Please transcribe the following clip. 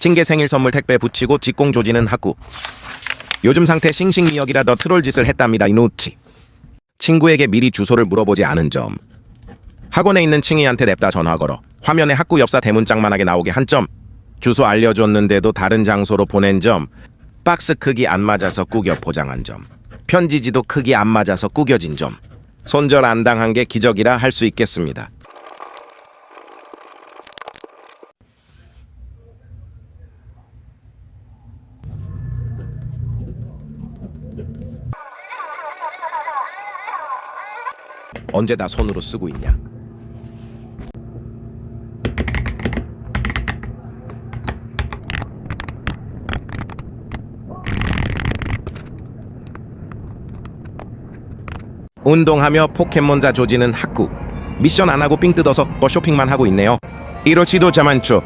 징계 생일 선물 택배 붙이고 직공 조지는 학구. 요즘 상태 싱싱미역이라 더 트롤 짓을 했답니다. 이누치. 친구에게 미리 주소를 물어보지 않은 점. 학원에 있는 칭이한테 냅다 전화 걸어. 화면에 학구 옆사 대문짝만하게 나오게 한 점. 주소 알려줬는데도 다른 장소로 보낸 점. 박스 크기 안 맞아서 꾸겨 포장한 점. 편지지도 크기 안 맞아서 꾸겨진 점. 손절 안 당한 게 기적이라 할 수 있겠습니다. 언제 다 손으로 쓰고 있냐? 운동하며 포켓몬자 조지는 학구. 미션 안 하고 삥 뜯어서 뭐 쇼핑만 하고 있네요. 이러지도 자만추.